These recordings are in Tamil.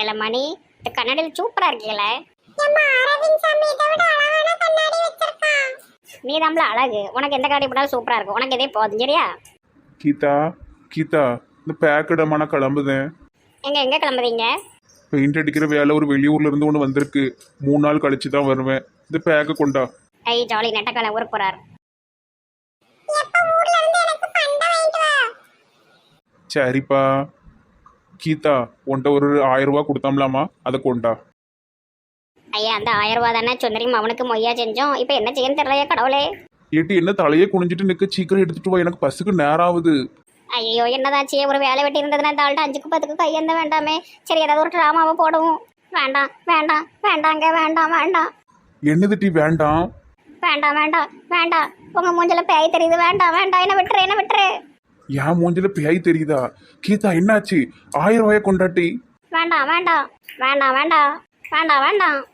இல்ல மணி இந்த கண்ணாடியில் சூப்பரா இருக்கீங்களே. நீ தாம்பள அழகு. உனக்கு எந்த கண்ணாடி போட்டாலும் சூப்பரா இருக்கும். உனக்கு எதே போதும் சரியா? கீதா கீதா இந்த பேக்கடமான கிளம்புதேன். எங்க எங்க கிளம்புறீங்க? பெயிண்ட் அடிக்கிற வேலை ஒரு வெளியூர்ல இருந்து ஒன்று வந்திருக்கு. மூணு நாள் கழிச்சு தான் வருவேன். இந்த பேக்கை கொண்டா. ஐ ஜாலி நெட்டக்கால ஊருக்கு போறார். சரிப்பா. கீதா உன்ட்ட ஒரு ஆயிரம் ரூபா கொடுத்தாம்லாமா? அதை கொண்டா. ஐயா அந்த ஆயிரம் ரூபா தானே சுந்தரியும் அவனுக்கு மொய்யா செஞ்சோம். இப்போ என்ன செய்யன்னு தெரியலையா கடவுளே. ஏட்டி என்ன தலையே குனிஞ்சிட்டு நிக்க? சீக்கிரம் எடுத்துட்டு வா எனக்கு பஸ்ஸுக்கு நேரம் ஆகுது ஐயோ என்னதாச்சு? ஒரு வேலை வெட்டி இருந்ததுன்னா இந்த ஆள்கிட்ட அஞ்சுக்கு பத்துக்கு கையெந்த வேண்டாமே? சரி ஏதாவது ஒரு ட்ராமாவை போடுவோம். வேண்டாம் வேண்டாம் வேண்டாங்க வேண்டாம் வேண்டாம். என்னது டீ வேண்டாம்? வேண்டாம் வேண்டாம் வேண்டாம். உங்க மூஞ்சில பேய் தெரியுது. வேண்டாம் வேண்டாம். என்ன விட்டுரு என்ன விட்டுரு. என் மூஞ்சில பேய் தெரியுதா? கீதா என்னாச்சு? ஆயிரம் ரூபாய கொண்டாட்டி. வேண்டாம் வேண்டாம். வேண்டாம் வேண்டாம். வேண்டாம் வேண்டாம்.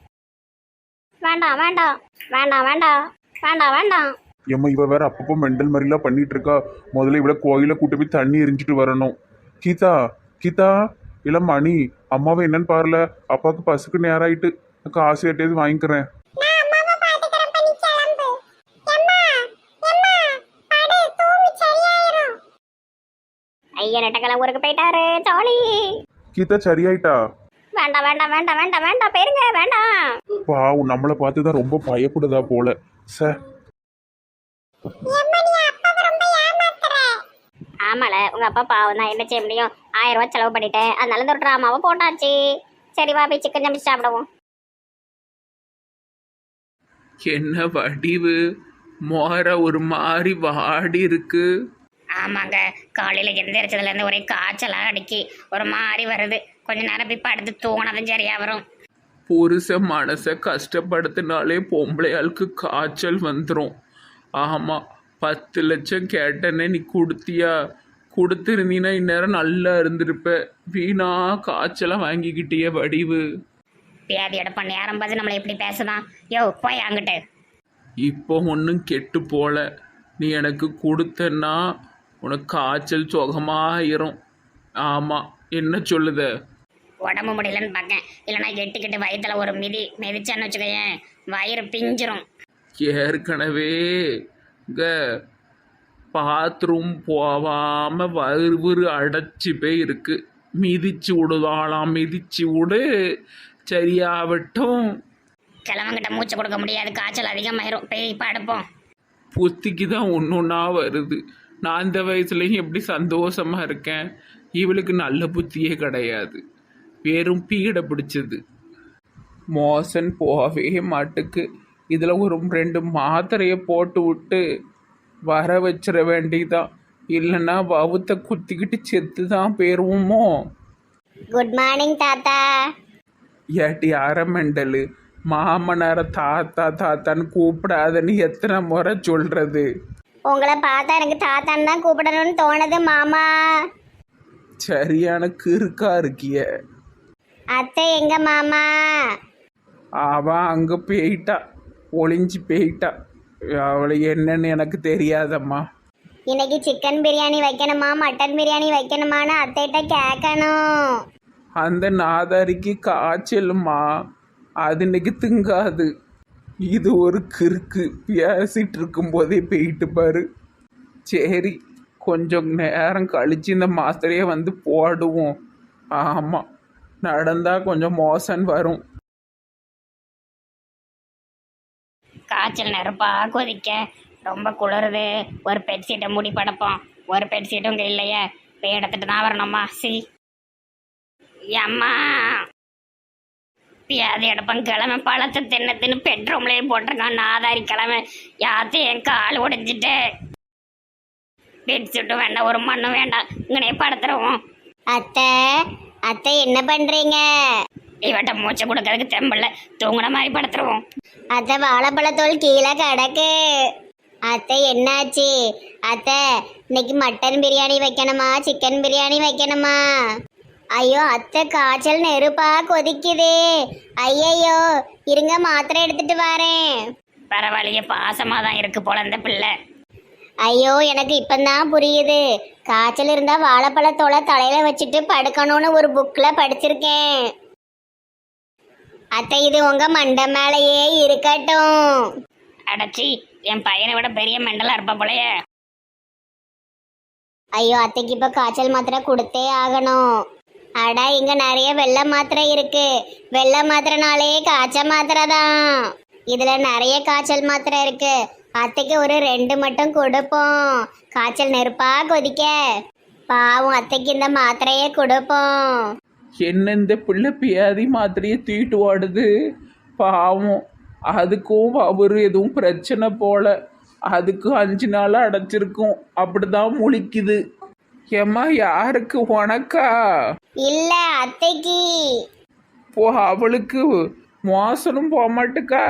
வேண்டாம் வேண்டாம். வேண்டாம் வேண்டாம். வேண்டாம் வேண்டாம். ஏம்மா இவ வேற அப்பப்போ மெண்டல் மாதிரிலாம் பண்ணிட்டு இருக்கா முதல்ல இவள கோயில கூட்டு போய் தண்ணி எரிஞ்சிட்டு வரணும். கீதா கீதா. இல்ல மணி அம்மாவை என்னன்னு பாருல. அப்பாவுக்கு பஸ்ஸுக்கு நேரம் ஆயிட்டு காசு எட்டையாவது வாங்கிக்கிறேன். ஐயா நெட்டக்கலை ஊருக்கு போயிட்டாரு. ஜாலி. கீதா சரியாயிட்டா? வேண்டாம் வேண்டாம் வேண்டாம் வேண்டாம் வேண்டாம் போயிருங்க வேண்டாம். பாவம் நம்மளை பார்த்து தான் ரொம்ப பயப்படுதா போல. ச. ஆமால உங்க அப்பா பாவம் தான் என்ன செய்ய முடியும்? ஆயிரம் ரூபாய் செலவு பண்ணிட்டேன். அதனால இந்த ஒரு ட்ராமாவை போட்டாச்சு. சரி வா போய் சிக்கன் சமைச்சு சாப்பிடுவோம். என்ன வடிவு? மோர ஒரு மாதிரி வாடி இருக்கு. ஆமாங்க. காலையில் எந்திரிச்சதுலேருந்து ஒரே காய்ச்சலாக அடிக்கி ஒரு மாதிரி வருது. கொஞ்ச நேரம் போய் படுத்து தூங்கினதும் சரியா வரும். புருஷ மனசை கஷ்டப்படுத்தினாலே பொம்பளையாளுக்கு காய்ச்சல் வந்துடும் ஆமாம் பத்து லட்சம் கேட்டேனே நீ கொடுத்தியா? கொடுத்துருந்தீன்னா இந்நேரம் நல்லா இருந்திருப்ப. வீணா காய்ச்சலாம் வாங்கிக்கிட்டிய வடிவு. பியாதி எடுப்ப நேரம் பார்த்து நம்மளை எப்படி பேசுதான். யோ போய் அங்கிட்டு இப்போ ஒன்றும் கெட்டு போல. நீ எனக்கு கொடுத்தன்னா உனக்கு காய்ச்சல் சுகமாயிரும். ஆமாம் என்ன சொல்லுத? உடம்பு முடியலன்னு பார்க்கேன் இல்லைன்னா எட்டுக்கிட்டு வயிற்றுல ஒரு மிதி மிதிச்சேன்னு வச்சுக்கோயேன். வயிறு பிஞ்சிரும். ஏற்கனவே இங்க பாத்ரூம் போகாம வயிறு அடைச்சி போய் இருக்கு. மிதிச்சு விடுவாளாம் மிதிச்சு விடு. சரியாகட்டும் கிழவங்கிட்ட மூச்சு கொடுக்க முடியாது. காய்ச்சல் அதிகமாயிரும். போய் படுப்போம். புத்திக்கு தான் ஒன்று ஒன்றா வருது. நான் இந்த வயசுலையும் எப்படி சந்தோஷமா இருக்கேன்? இவளுக்கு நல்ல புத்தியே கிடையாது. வெறும் பீடை பிடிச்சது. மோசன் போகவே மாட்டுக்கு. இதில் ஒரு ரெண்டு மாத்திரையை போட்டு விட்டு வர வச்சிட வேண்டியதான் இல்லைன்னா வவுத்த குத்திக்கிட்டு செத்து தான் போயிடுவோமோ குட் மார்னிங் தாத்தா. ஏட்டி அரமெண்டலு மாமனாரை தாத்தா தாத்தான்னு கூப்பிடாதன்னு எத்தனை முறை சொல்கிறது உங்களை பார்த்தா எனக்கு தாத்தான்னு தான் கூப்பிடணும்னு தோணுது மாமா. சரியான கிறுக்கா இருக்கிய. அத்தை எங்க மாமா? அவன் அங்கே போயிட்டா ஒளிஞ்சு போயிட்டா. அவளை என்னன்னு எனக்கு தெரியாதம்மா. இன்னைக்கு சிக்கன் பிரியாணி வைக்கணுமா மட்டன் பிரியாணி வைக்கணுமான்னு அத்தைகிட்ட கேட்கணும். அந்த நாதாரிக்கு காய்ச்சலுமா அது இன்னைக்கு திங்காது. இது ஒரு கிறுக்கு. பேசிட்டு இருக்கும்போதே போயிட்டு பாரு. சரி கொஞ்சம் நேரம் கழித்து இந்த மாஸ்டரையே வந்து போடுவோம். ஆமாம் நடந்தால் கொஞ்சம் மோசன் வரும். காய்ச்சல் நெருப்பா கொதிக்க ரொம்ப குளிருது. ஒரு பெட்ஷீட்டை மூடி படப்போம். ஒரு பெட்ஷீட்டும் இங்கே இல்லையே. போய் எடுத்துட்டு தான் வரணுமா? சி. அம்மா பியாதி எடுப்பேன் கிழமை பழத்தை தின்னு தின்னு பெட்ரூம்லேயே போட்டிருக்கான் நாதாரி கிழமை. யாத்தையும் என் கால் உடைஞ்சிட்டு. பெட்ஷீட்டும் வேண்டாம் ஒரு மண்ணும் வேண்டாம் இங்கனே படுத்துருவோம். அத்தை அத்தை என்ன பண்றீங்க? இவட்ட மூச்சு கொடுக்கறதுக்கு தெம்பில்ல தூங்குன மாதிரி படுத்துருவோம். அத்தை வாழைப்பழத்தோல் கீழே கிடக்கு. அத்தை என்னாச்சு? அத்தை இன்னைக்கு மட்டன் பிரியாணி வைக்கணுமா? சிக்கன் பிரியாணி வைக்கணுமா? ஐயோ அத்தை காய்ச்சல் நெருப்பா கொதிக்குதே ஐயையோ இருங்க மாத்திரை எடுத்துட்டு வரேன் பரவாயில்லையே பாசமா தான் இருக்கு போல இந்த பிள்ளை ஐயோ எனக்கு இப்பந்தான் புரியுது காய்ச்சல் இருந்தா வாழைப்பழத்தோலை தலையில வச்சுட்டு படுக்கணும்னு ஒரு புக்ல படிச்சிருக்கேன் அத்தை இது உங்க மண்டை மேலேயே இருக்கட்டும் அடச்சி என் பையனை விட பெரிய மெண்டலா இருப்பா போலயே ஐயோ அத்தைக்கு இப்ப காய்ச்சல் மாத்திரை கொடுத்தே ஆகணும் அடா இங்க நிறைய வெள்ளை மாத்திரை இருக்கு. வெள்ளை மாத்திரைனாலே காய்ச்சல் மாத்திரை தான். இதுல நிறைய காய்ச்சல் மாத்திரை இருக்கு. அத்தைக்கு ஒரு ரெண்டு மட்டும் கொடுப்போம். காய்ச்சல் நெருப்பா கொதிக்க. பாவம் அத்தைக்கு இந்த மாத்திரையே கொடுப்போம். என்ன இந்த பிள்ளை பியாதி மாத்திரையை தூக்கிட்டு ஓடுது? பாவம் அதுக்கும் அவரு எதுவும் பிரச்சனை போல. அதுக்கும் அஞ்சு நாள் அடைச்சிருக்கும். அப்படிதான் முழிக்குது. ஏம்மா யாருக்கு உனக்கா இல்ல அத்தைக்கு. போ அவளுக்கு மோசனும் போக மாட்டுக்கா.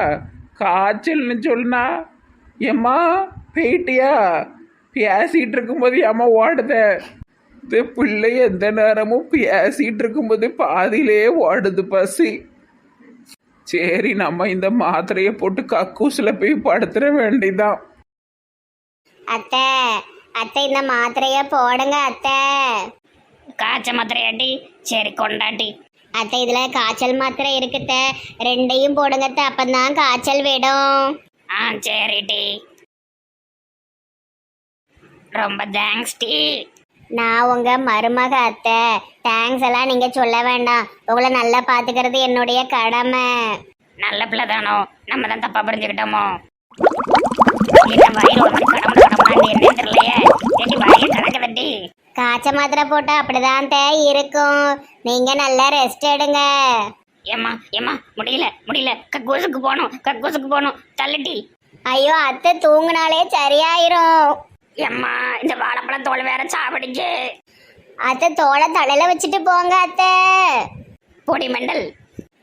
காய்ச்சல்னு சொன்னா ஏம்மா போயிட்டியா? பேசிட்டு இருக்கும்போது ஏம்மா ஓடுத? இந்த பிள்ளை எந்த நேரமும் பேசிட்டு இருக்கும்போது பாதியிலே ஓடுது பசி. சரி நம்ம இந்த மாத்திரையை போட்டு கக்கூசில் போய் படுத்துற வேண்டிதான். அத்தை அத்தை இந்த மாத்திரைய போடுங்க அத்தை. காய்ச்ச மாத்திரையாட்டி சரி கொண்டாட்டி அத்தை இதுல காய்ச்சல் மாத்திரை இருக்குத்த ரெண்டையும் போடுங்க அத்தை. அப்பந்தான் காய்ச்சல் விடும். ஆ சரிடி ரொம்ப தேங்க்ஸ் டி. நான் உங்க மருமக அத்தை. தேங்க்ஸ் எல்லாம் நீங்க சொல்ல வேண்டாம். உங்களை நல்லா பாத்துக்கிறது என்னுடைய கடமை. நல்ல பிள்ளை தானோ? நம்ம தான் தப்பா புரிஞ்சுக்கிட்டோமோ? என்ன வயிறு ஒரு மாதிரி கடமுட என்னன்னு தெரியலையே. காய்ச்ச மாத்திரை போட்டா அப்படிதான் தே இருக்கும். நீங்க நல்லா ரெஸ்ட் எடுங்க. ஏம்மா ஏம்மா முடியல முடியல. கக்கூசுக்கு போகணும் கக்கூசுக்கு போகணும். தள்ளுட்டி ஐயோ அத்தை தூங்குனாலே சரியாயிரும். ஏம்மா இந்த வாழைப்பழம் தோல் வேற சாப்பிடுச்சு. அத்தை தோலை தலையில வச்சுட்டு போங்க அத்தை. பொடி மண்டல்.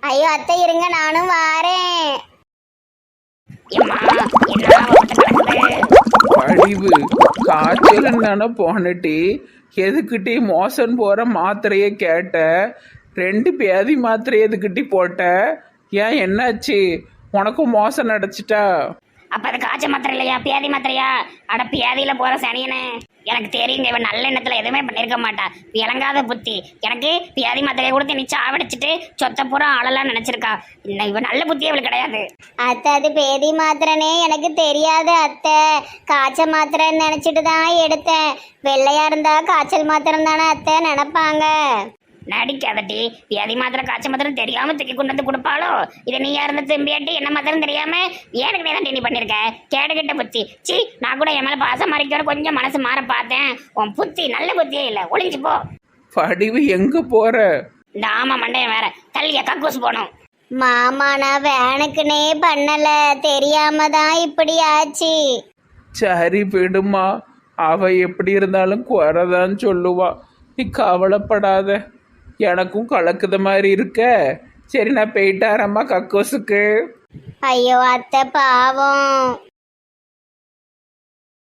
ஐயோ அத்தை இருங்க நானும் வாரேன். ஏம்மா என்ன அழிவு. காய்ச்சல் தானே போனட்டி எதுக்கிட்டே மோசன் போகிற மாத்திரையை கேட்ட? ரெண்டு பேதி மாத்திரை எதுக்கிட்டி போட்ட? ஏன் என்னாச்சு? உனக்கும் மோசம் அடைச்சிட்டா அப்ப அது காய்ச்ச மாத்திரை இல்லையா பியாதி மாத்திரையா? அட பியாதியில போற சனியனே. எனக்கு தெரியுங்க இவன் நல்ல எண்ணத்துல எதுவுமே பண்ணிருக்க மாட்டா. விளங்காத புத்தி. எனக்கு பியாதி மாத்திரையை கொடுத்து நீ சாவடிச்சிட்டு சொத்த பூரா ஆளலாம் நினைச்சிருக்கா. இன்னும் இவன் நல்ல புத்தி அவளுக்கு கிடையாது. அத்தை அது பேதி மாத்திரனே எனக்கு தெரியாது அத்தை. காய்ச்சல் மாத்திரன்னு நினைச்சிட்டு தான் எடுத்தேன். வெள்ளையா இருந்தா காய்ச்சல் மாத்திரம் தானே அத்தை நினைப்பாங்க. நடிக்காதட்டி பியாதி மாத்திரை காய்ச்ச மாத்திரம் தெரியாம தூக்கி கொண்டு வந்து கொடுப்பாளோ? இதை நீ யாருந்த திரும்பியாட்டி? என்ன மாத்திரம் தெரியாம? ஏனுக்கு தான் நீ பண்ணிருக்க? கேடுகிட்ட புத்தி. சி நான் கூட என் மேல பாசம் மாறிக்கிற கொஞ்சம் மனசு மாற பார்த்தேன். உன் புத்தி நல்ல புத்தியே இல்ல. ஒளிஞ்சு போ. படிவு எங்கே போகிற இந்த ஆமா மண்டையன் வேற. தள்ளிய கக்கூஸ் போகணும் மாமா நான் வேனுக்குனே பண்ணல. தெரியாம தான் இப்படி ஆச்சு. சரி விடுமா. அவ எப்படி இருந்தாலும் குறைதான் சொல்லுவா. நீ கவலைப்படாத. எனக்கும் கலக்குத மாதிரி இருக்க. சரி நான் போயிட்டாரம்மா கக்கோசுக்கு. ஐயோ அத்தை பாவம்.